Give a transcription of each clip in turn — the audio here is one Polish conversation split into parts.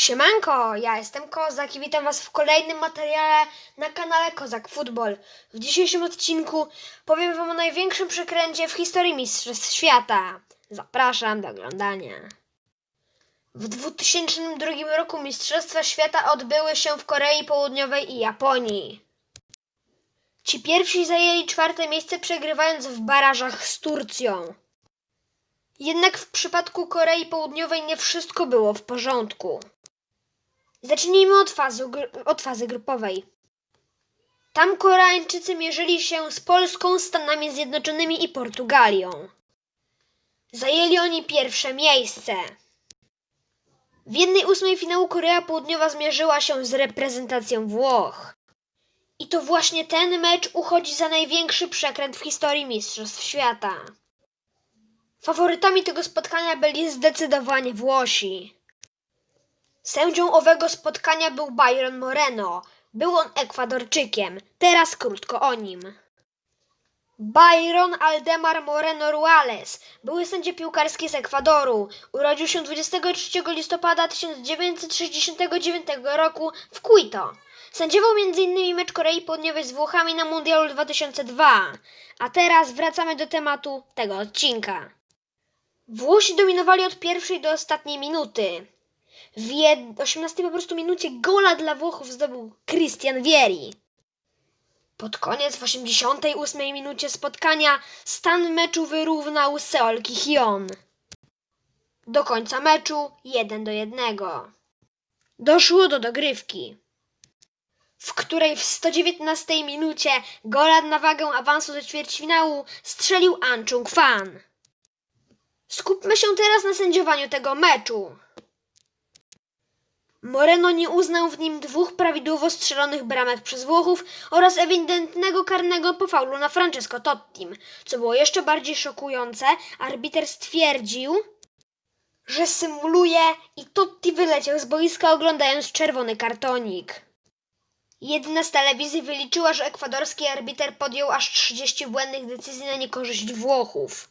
Siemanko, ja jestem Kozak i witam Was w kolejnym materiale na kanale Kozak Football. W dzisiejszym odcinku powiem Wam o największym przekręcie w historii Mistrzostw Świata. Zapraszam do oglądania. W 2002 roku Mistrzostwa Świata odbyły się w Korei Południowej i Japonii. Ci pierwsi zajęli czwarte miejsce przegrywając w barażach z Turcją. Jednak w przypadku Korei Południowej nie wszystko było w porządku. Zacznijmy od, fazu, gr- od fazy grupowej. Tam Koreańczycy mierzyli się z Polską, Stanami Zjednoczonymi i Portugalią. Zajęli oni pierwsze miejsce. W jednej ósmej finału Korea Południowa zmierzyła się z reprezentacją Włoch. I to właśnie ten mecz uchodzi za największy przekręt w historii Mistrzostw Świata. Faworytami tego spotkania byli zdecydowanie Włosi. Sędzią owego spotkania był Byron Moreno. Był on Ekwadorczykiem. Teraz krótko o nim. Byron Aldemar Moreno Ruales, były sędzia piłkarski z Ekwadoru. Urodził się 23 listopada 1969 roku w Quito. Sędziował m.in. mecz Korei Południowej z Włochami na Mundialu 2002. A teraz wracamy do tematu tego odcinka. Włosi dominowali od pierwszej do ostatniej minuty. W jed- 18 po prostu minucie gola dla Włochów zdobył Christian Vieri. Pod koniec w 88 minucie spotkania stan meczu wyrównał Seol Ki-hyun. Do końca meczu 1 do 1. Doszło do dogrywki, w której w 119 minucie gola na wagę awansu do ćwierćfinału strzelił An Chung-fan. Skupmy się teraz na sędziowaniu tego meczu. Moreno nie uznał w nim dwóch prawidłowo strzelonych bramek przez Włochów oraz ewidentnego karnego po faulu na Francesco Tottim. Co było jeszcze bardziej szokujące, arbiter stwierdził, że symuluje i Totti wyleciał z boiska oglądając czerwony kartonik. Jedna z telewizji wyliczyła, że ekwadorski arbiter podjął aż 30 błędnych decyzji na niekorzyść Włochów.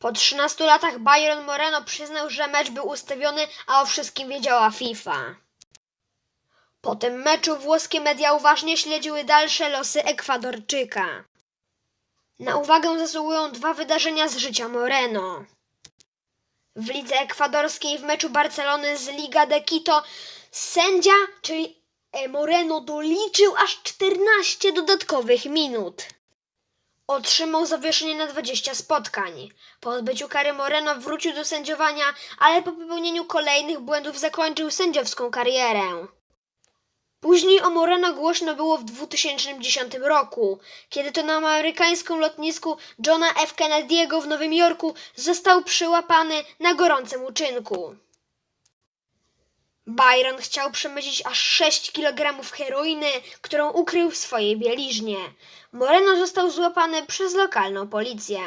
Po 13 latach Byron Moreno przyznał, że mecz był ustawiony, a o wszystkim wiedziała FIFA. Po tym meczu włoskie media uważnie śledziły dalsze losy Ekwadorczyka. Na uwagę zasługują dwa wydarzenia z życia Moreno. W lidze ekwadorskiej w meczu Barcelony z Liga de Quito sędzia, czyli e, Moreno, doliczył aż 14 dodatkowych minut. Otrzymał zawieszenie na 20 spotkań. Po odbyciu kary Moreno wrócił do sędziowania, ale po popełnieniu kolejnych błędów zakończył sędziowską karierę. Później o Moreno głośno było w 2010 roku, kiedy to na amerykańskim lotnisku Johna F. Kennedy'ego w Nowym Jorku został przyłapany na gorącym uczynku. Byron chciał przemycić aż 6 kg heroiny, którą ukrył w swojej bieliźnie. Moreno został złapany przez lokalną policję.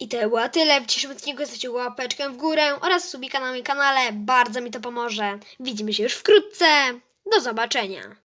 I to było tyle. W dzisiejszym odcinku zostawcie łapeczkę w górę oraz subika na moim kanale. Bardzo mi to pomoże. Widzimy się już wkrótce. Do zobaczenia.